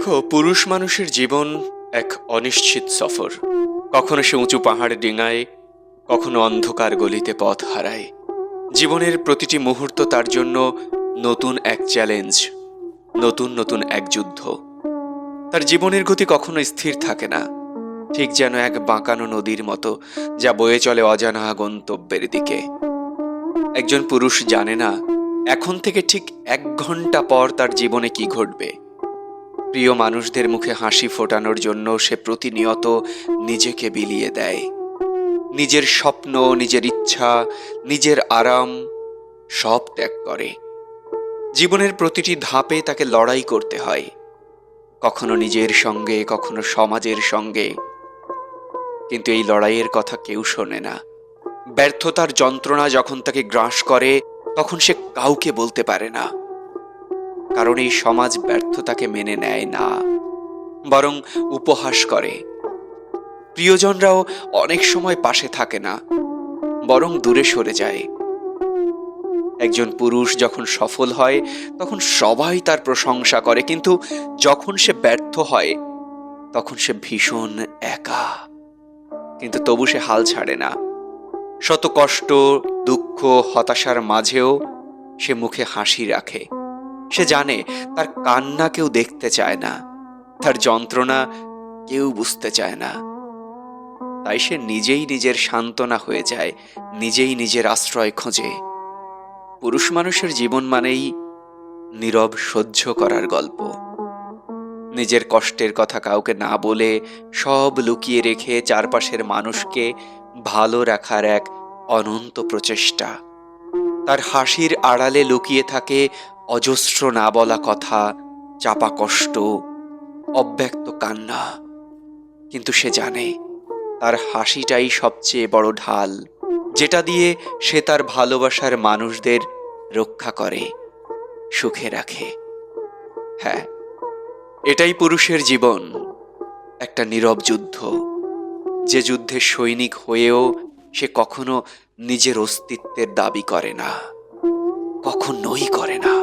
দেখো, পুরুষ মানুষের জীবন এক অনিশ্চিত সফর। কখনো সে উঁচু পাহাড় ডিঙায়, কখনো অন্ধকার গলিতে পথ হারায়। জীবনের প্রতিটি মুহূর্ত তার জন্য নতুন এক চ্যালেঞ্জ নতুন নতুন এক যুদ্ধ। তার জীবনের গতি কখনো স্থির থাকে না, ঠিক যেন এক বাঁকানো নদীর মতো যা বয়ে চলে অজানা গন্তব্যের দিকে। একজন পুরুষ জানে না, এখন থেকে ঠিক এক ঘণ্টা পর তার জীবনে কি ঘটবে। প্রিয় মানুষদের মুখে হাসি ফোটানোর জন্য সে প্রতিনিয়ত নিজেকে বিলিয়ে দেয়। নিজের স্বপ্ন, নিজের ইচ্ছা, নিজের আরাম সব ত্যাগ করে। জীবনের প্রতিটি ধাপে তাকে লড়াই করতে হয়। কখনো নিজের সঙ্গে, কখনো সমাজের সঙ্গে। কিন্তু এই লড়াইয়ের কথা কেউ শোনে না। ব্যর্থতার যন্ত্রণা যখন তাকে গ্রাস করে, তখন সে কাউকে বলতে পারে না। কারণ এই সমাজ ব্যর্থতাকে মেনে নেয় না, বরং উপহাস করে। প্রিয়জনরাও অনেক সময় পাশে থাকে না, বরং দূরে সরে যায়। একজন পুরুষ যখন সফল হয়, তখন সবাই তার প্রশংসা করে, কিন্তু যখন সে ব্যর্থ হয়, তখন সে ভীষণ একা। কিন্তু তবু সে হাল ছাড়ে না। শত কষ্ট, দুঃখ, হতাশার মাঝেও সে মুখে হাসি রাখে। সে জানে তার কান্না কেউ দেখতে চায় না, তার যন্ত্রণা কেউ বুঝতে চায় না। তাই সে নিজেই নিজের সান্ত্বনা হয়ে যায়, নিজেই নিজের আশ্রয় খোঁজে। পুরুষ মানুষের জীবন মানেই নীরব সহ্য করার গল্প। নিজের কষ্টের কথা কাউকে না বলে সব লুকিয়ে রেখে চারপাশের মানুষকে ভালো রাখার এক অনন্ত প্রচেষ্টা। তার হাসির আড়ালে লুকিয়ে থাকে অজস্র না বলা কথা, চাপা কষ্ট, অব্যক্ত কান্না। কিন্তু সে জানে, তার হাসিটাই সবচেয়ে বড় ঢাল, যেটা দিয়ে সে তার ভালোবাসার মানুষদের রক্ষা করে, সুখে রাখে। হ্যাঁ এটাই পুরুষের জীবন, একটা নীরব যুদ্ধ, যে যুদ্ধে সৈনিক হয়েও সে কখনো নিজের অস্তিত্বের দাবি করে না কখনোই করে না।